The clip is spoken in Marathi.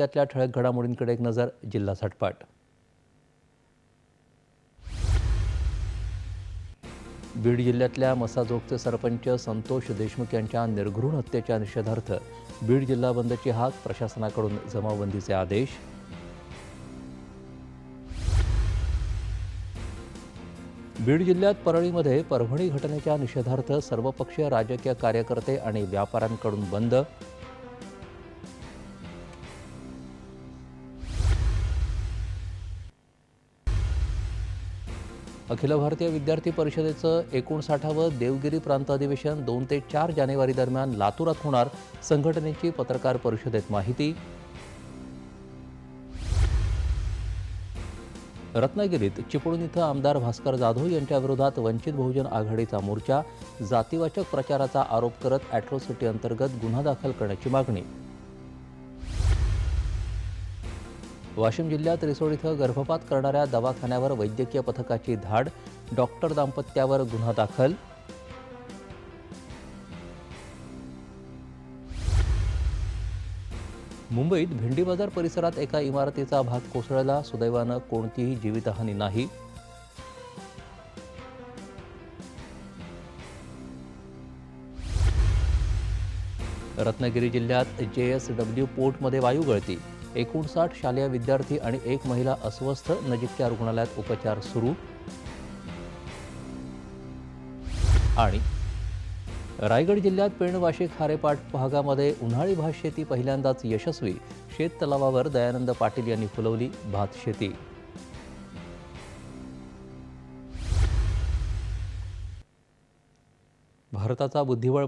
जिल्ह्यातल्या ठळक घडामोडींकडे एक नजर जिल्हा झटपाट बीड जिल्ह्यातल्या मसाजोगचे सरपंच संतोष देशमुख यांच्या निर्घृण हत्येच्या निषेधार्थ बीड जिल्हा बंदची हाक प्रशासनाकडून जमावबंदीचे आदेश. बीड जिल्ह्यात परळीमध्ये परभणी घटनेच्या निषेधार्थ सर्वपक्षीय राजकीय कार्यकर्ते आणि व्यापाऱ्यांकडून बंद अखिल भारतीय विद्यार्थी परिषदेचं एकोणसाठावं देवगिरी प्रांत अधिवेशन दोन ते चार जानेवारी दरम्यान लातूरात होणार संघटनेची पत्रकार परिषदेत माहिती. रत्नागिरीत चिपळूण इथं आमदार भास्कर जाधव यांच्या विरोधात वंचित बहुजन आघाडीचा मोर्चा जातीवाचक प्रचाराचा आरोप करत अॅट्रॉसिटी अंतर्गत गुन्हा दाखल करण्याची मागणी. वाशिम जिल्ह्यात रिसोड इथं गर्भपात करणाऱ्या दवाखान्यावर वैद्यकीय पथकाची धाड डॉक्टर दाम्पत्यावर गुन्हा दाखल. मुंबईत भेंडी बाजार परिसरात एका इमारतीचा भाग कोसळला सुदैवानं कोणतीही जीवितहानी नाही. रत्नागिरी जिल्ह्यात जे एस डब्ल्यू पोर्टमध्ये वायू गळती. एकोणसाठ शालेय विद्यार्थी आणि एक महिला अस्वस्थ नजीकच्या रुग्णालयात उपचार सुरू. आणि रायगड जिल्ह्यात पेणवाशी खारेपाट भागामध्ये उन्हाळी भात शेती पहिल्यांदाच यशस्वी. शेत तलावावर दयानंद पाटील यांनी फुलवली भात शेती. भारताचा बुद्धिबळ